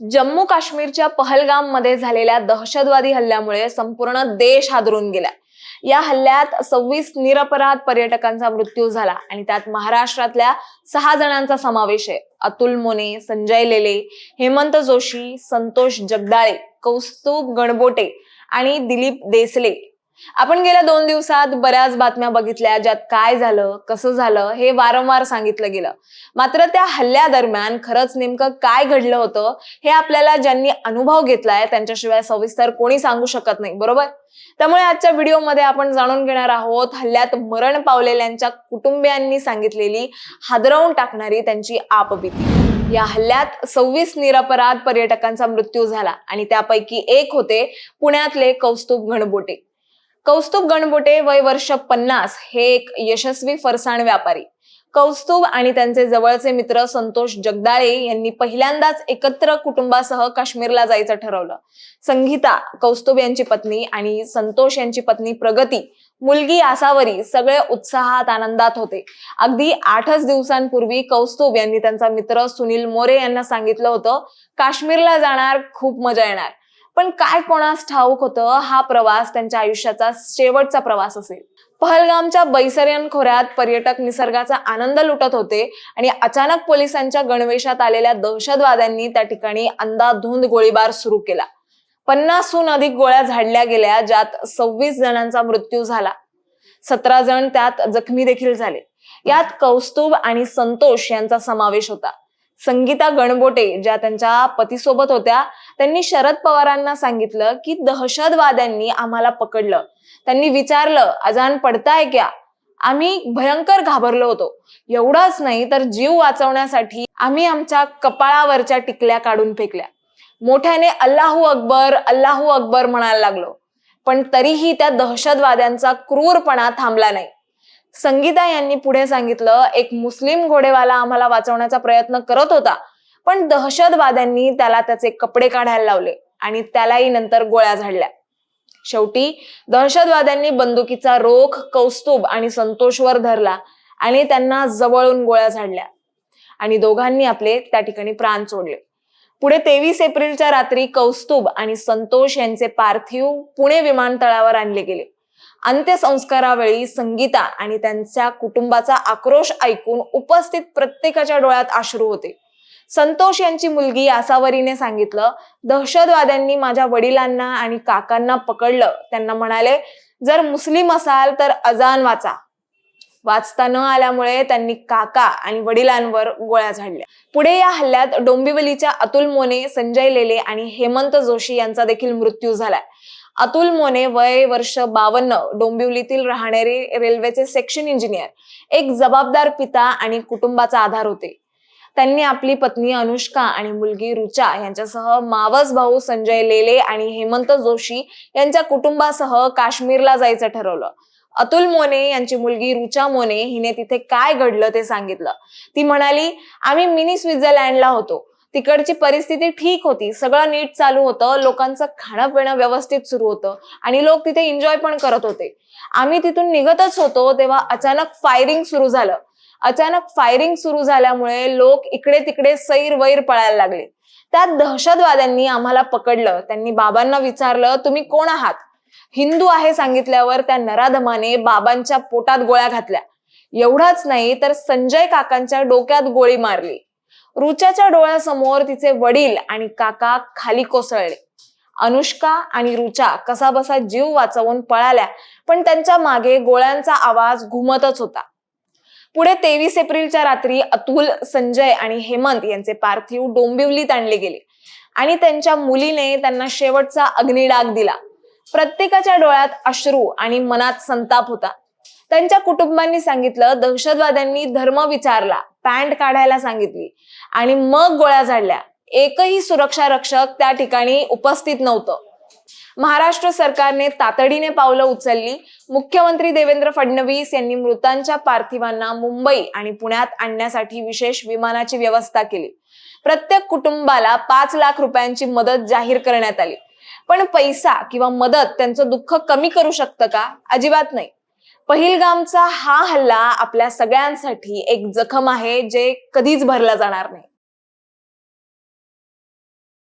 जम्मू काश्मीरच्या पहलगाममध्ये झालेल्या दहशतवादी हल्ल्यामुळे संपूर्ण देश हादरून गेला. या हल्ल्यात सव्वीस निरपराध पर्यटकांचा मृत्यू झाला आणि त्यात महाराष्ट्रातल्या सहा जणांचा समावेश आहे. अतुल मोने संजय लेले हेमंत जोशी संतोष जगदाळे कौस्तुभ गणबोटे आणि दिलीप देसले आपण गेल्या दोन दिवसात बऱ्याच बातम्या बघितल्या ज्यात काय झालं कसं झालं हे वारंवार सांगितलं गेलं. मात्र त्या हल्ल्यादरम्यान खरंच नेमकं काय घडलं होतं हे आपल्याला ज्यांनी अनुभव घेतलाय त्यांच्याशिवाय सविस्तर कोणी सांगू शकत नाही बरोबर? त्यामुळे आजच्या व्हिडिओमध्ये आपण जाणून घेणार आहोत हल्ल्यात मरण पावलेल्यांच्या कुटुंबियांनी सांगितलेली हादरवून टाकणारी त्यांची आपबीती या हल्ल्यात सव्वीस निरपराध पर्यटकांचा मृत्यू झाला आणि त्यापैकी एक होते पुण्यातले कौस्तुभ घणबोटे कौस्तुभ गणबोटे वय वर्ष पन्नास हे एक यशस्वी फरसाण व्यापारी. कौस्तुभ आणि त्यांचे जवळचे मित्र संतोष जगदाळे यांनी पहिल्यांदाच एकत्र कुटुंबासह काश्मीरला जायचं ठरवलं. संगीता कौस्तुभ यांची पत्नी आणि संतोष यांची पत्नी प्रगती मुलगी आसावरी सगळे उत्साहात आनंदात होते. अगदी आठच दिवसांपूर्वी कौस्तुभ यांनी त्यांचा मित्र सुनील मोरे यांना सांगितलं होतं काश्मीरला जाणार खूप मजा येणार. पण काय कोणास ठाऊक होतं हा प्रवास त्यांच्या आयुष्याचा शेवटचा प्रवास असेल. पहलगामच्या बैसरियन खोऱ्यात पर्यटक निसर्गाचा आनंद लुटत होते आणि अचानक पोलिसांच्या गणवेशात आलेल्या दहशतवाद्यांनी त्या ठिकाणी अंदाधुंद गोळीबार सुरू केला. पन्नासहून अधिक गोळ्या झाडल्या गेल्या ज्यात सव्वीस जणांचा मृत्यू झाला. सतरा जण त्यात जखमी देखील झाले. यात कौस्तुभ आणि संतोष यांचा समावेश होता. संगीता गणबोटे ज्या त्यांच्या पतीसोबत होत्या त्यांनी शरद पवारांना सांगितलं की दहशतवाद्यांनी आम्हाला पकडलं. त्यांनी विचारलं अजान पडताय क्या? आम्ही भयंकर घाबरलो होतो. एवढंच नाही तर जीव वाचवण्यासाठी आम्ही आमच्या कपाळावरच्या टिकल्या काढून फेकल्या. मोठ्याने अल्लाहू अकबर अल्लाहू अकबर म्हणायला लागलो. पण तरीही त्या दहशतवाद्यांचा क्रूरपणा थांबला नाही. संगीता यांनी पुढे सांगितलं एक मुस्लिम घोडेवाला आम्हाला वाचवण्याचा प्रयत्न करत होता पण दहशतवाद्यांनी त्याला त्याचे कपडे काढायला लावले आणि त्यालाही नंतर गोळ्या झाडल्या. शेवटी दहशतवाद्यांनी बंदुकीचा रोख कौस्तुभ आणि संतोषवर धरला आणि त्यांना जवळून गोळ्या झाडल्या आणि दोघांनी आपले त्या ठिकाणी प्राण सोडले. पुढे तेवीस एप्रिलच्या रात्री कौस्तुभ आणि संतोष यांचे पार्थिव पुणे विमानतळावर आणले गेले. अंत्यसंस्कारावेळी संगीता आणि त्यांच्या कुटुंबाचा आक्रोश ऐकून उपस्थित प्रत्येकाच्या डोळ्यात अश्रू होते. संतोष यांची मुलगी आसावरीने सांगितलं दहशतवाद्यांनी माझ्या वडिलांना आणि काकांना पकडलं. त्यांना म्हणाले जर मुस्लिम असाल तर अजान वाचा. वाचता न आल्यामुळे त्यांनी काका आणि वडिलांवर गोळ्या झाडल्या. पुढे या हल्ल्यात डोंबिवलीच्या अतुल मोने संजय लेले आणि हेमंत जोशी यांचा देखील मृत्यू झालाय. अतुल मोने वय वर्ष बावन्न डोंबिवलीतील राहणारे रेल्वेचे सेक्शन इंजिनियर एक जबाबदार पिता आणि कुटुंबाचा आधार होते. त्यांनी आपली पत्नी अनुष्का आणि मुलगी रुचा यांच्यासह मावस भाऊ संजय लेले आणि हेमंत जोशी यांच्या कुटुंबासह काश्मीरला जायचं ठरवलं. अतुल मोने यांची मुलगी रुचा मोने हिने तिथे काय घडलं ते सांगितलं. ती म्हणाली आम्ही मिनी स्वित्झर्लंडला होतो. तिकडची परिस्थिती ठीक होती. सगळं नीट चालू होतं. लोकांचं खाणं पिणं व्यवस्थित सुरू होतं. आणि लोक तिथे एन्जॉय पण करत होते. आम्ही तिथून निघतच होतो तेव्हा अचानक फायरिंग सुरू झालं. अचानक फायरिंग सुरू झाल्यामुळे लोक इकडे तिकडे सैर वैर पळायला लागले. त्यात दहशतवाद्यांनी आम्हाला पकडलं. त्यांनी बाबांना विचारलं तुम्ही कोण आहात? हिंदू आहे सांगितल्यावर त्या नराधमाने बाबांच्या पोटात गोळ्या घातल्या. एवढाच नाही तर संजय काकांच्या डोक्यात गोळी मारली. रुचाच्या डोळ्यासमोर तिचे वडील आणि काका खाली कोसळले. अनुष्का आणि रुचा कसाबसा जीव वाचवून पळाल्या पण त्यांच्या मागे गोळ्यांचा आवाज घुमतच होता. पुढे तेवीस एप्रिलच्या रात्री अतुल संजय आणि हेमंत यांचे पार्थिव डोंबिवलीत आणले गेले आणि त्यांच्या मुलीने त्यांना शेवटचा अग्निडाग दिला. प्रत्येकाच्या डोळ्यात अश्रू आणि मनात संताप होता. त्यांच्या कुटुंबांनी सांगितलं दहशतवाद्यांनी धर्म विचारला पॅन्ट काढायला सांगितली आणि मग गोळ्या झाडल्या. एकही सुरक्षा रक्षक त्या ठिकाणी उपस्थित नव्हतं. महाराष्ट्र सरकारने तातडीने पावलं उचलली. मुख्यमंत्री देवेंद्र फडणवीस यांनी मृतांच्या पार्थिवांना मुंबई आणि पुण्यात आणण्यासाठी विशेष विमानाची व्यवस्था केली. प्रत्येक कुटुंबाला पाच लाख रुपयांची मदत जाहीर करण्यात आली. पण पैसा किंवा मदत त्यांचं दुःख कमी करू शकतं का? अजिबात नाही. पहिलगामचा हा हल्ला आपल्या सगळ्यांसाठी एक जखम आहे जे कधीच भरला जाणार नाही.